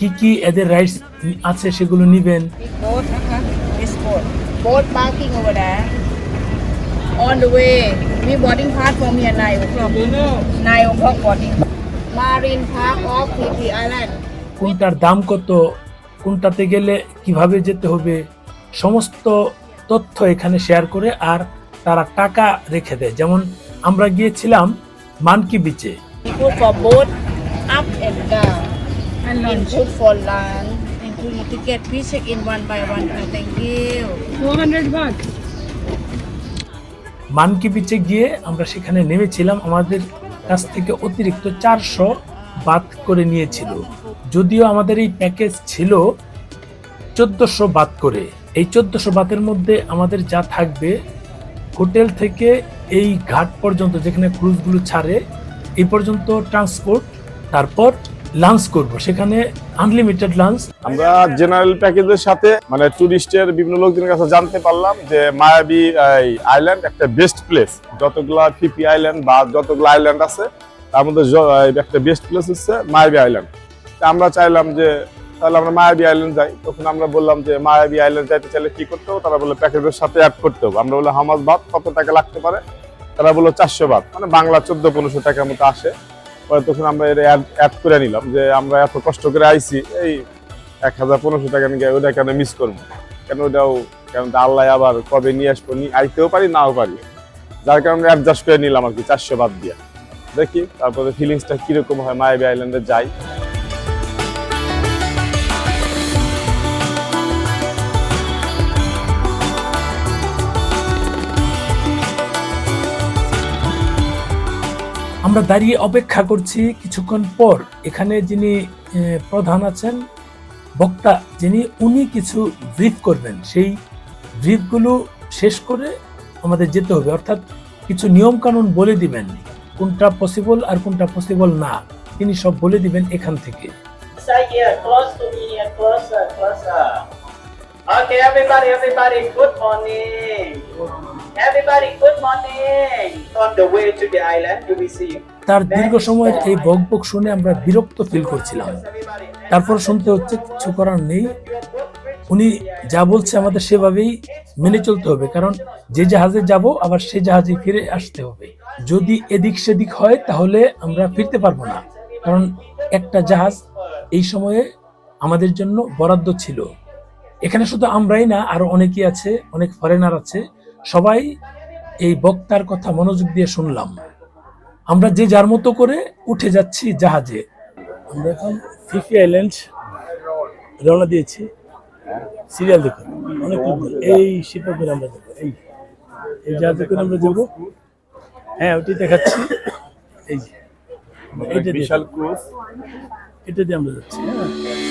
কি কি এদের রাইটস আছে সেগুলো নেবেন? কোনটার দাম কত? কোনটাতে গেলে কীভাবে যেতে হবে? সমস্ত তথ্য এখানে শেয়ার করে আর তারা টাকা রেখে দেয়। যেমন আমরা গিয়েছিলাম মানকি বিচে for both. And. And Include for lunch. Include ticket. Please check in one by one. Thank you. 400 baht. Monkey বিচে গিয়ে আমরা সেখানে নেমেছিলাম আমাদের কাছ থেকে অতিরিক্ত চারশো বাত করে নিয়েছিল যদিও আমাদের এই প্যাকেজ ছিল চোদ্দশো বাত করে এই চোদ্দশো বাতের মধ্যে আমাদের যা থাকবে হোটেল থেকে এই ঘাট পর্যন্ত যেখানে ক্রুজগুলো ছাড়ে এই পর্যন্ত ট্রান্সপোর্ট তারপর লাঞ্চ করব। সেখানে আনলিমিটেড লাঞ্চ আমরা জেনারেল প্যাকেজের সাথে মানে টুরিস্টের বিভিন্ন লোকজনের কাছে জানতে পারলাম যে মায়াবী আইল্যান্ড একটা বেস্ট প্লেস যতগুলা ফিপি আইল্যান্ড বা যতগুলো আইল্যান্ড আছে, তার মধ্যে একটা বেস্ট প্লেস হচ্ছে মায়াবী আইল্যান্ড আমরা চাইলাম যে, তাহলে আমরা মায়াবী আইল্যান্ড যাই। তখন আমরা বললাম যে মায়াবী আইল্যান্ড যাইতে চাইলে কি করতে হবে? তারা বলল প্যাকেজের সাথে অ্যাড করতে হবে। আমরা বললাম হামাজ বাদ কত টাকা লাগতে পারে? তারা বলল, চারশো ভাত। মানে বাংলা চোদ্দ পনেরোশো টাকার মতো আসে। পরে তখন আমরা এটা অ্যাড করে নিলাম যে আমরা এত কষ্ট করে আইছি, এই এক হাজার পনেরোশো টাকা নিয়ে ওইটা কেন মিস করব? কেন ওটাও কেন আল্লাহ আবার কবে নিয়ে আসব? আইতেও পারি, নাও পারি। যার কারণে অ্যাডজাস্ট করে নিলাম আর কি, চারশো বাদ দিয়ে। দেখি, তারপরে ফিলিংসটা কীরকম হয়, মায়াবী আইল্যান্ডে যাই। আমরা দাঁড়িয়ে অপেক্ষা করছি কিছুক্ষণ পর। এখানে যিনি প্রধান আছেন বক্তা যিনি উনি কিছু ব্রিফ করবেন। সেই ব্রিফগুলো শেষ করে আমাদের যেতে হবে। অর্থাৎ কিছু নিয়ম কানুন বলে দিবেন কোনটা পসিবল আর কোনটা পসিবল না। তিনি সব বলে দিবেন এখান থেকে। Closer, closer. Okay, everybody, everybody, good morning. Everybody, good morning. On the way to the island to receive. তার দীর্ঘ সময়ের এই বকবক শুনে আমরা বিরক্ত ফিল করছিলাম। তারপর শুনতে হচ্ছে কিছু করার নেই। উনি যা বলছে আমাদের সেভাবেই মেনে চলতে হবে কারণ যে জাহাজে যাব আবার সে জাহাজে ফিরে আসতে হবে। যদি এদিক সেদিক হয় তাহলে আমরা ফিরতে পারব না। কারণ একটা জাহাজ এই সময়ে আমাদের জন্য বরাদ্দ ছিল। এখানে শুধু আমরাই না আরও অনেকেই আছে অনেক ফরেনার আছে। সবাই এই বক্তার কথা মনোযোগ দিয়ে শুনলাম। আমরা যে যার মতো করে উঠে যাচ্ছি জাহাজে আমরা এখন ফিফি আইল্যান্ড রওনা দিয়েছি। সিরিয়াল দেখুন অনেক এই শিপে করে আমরা যাব এই এই জাহাজে করে আমরা যাব। হ্যাঁ ওটি দেখাচ্ছি। এই যে এটা বিশাল ক্রুজ এটা দিয়ে আমরা যাচ্ছি হ্যাঁ।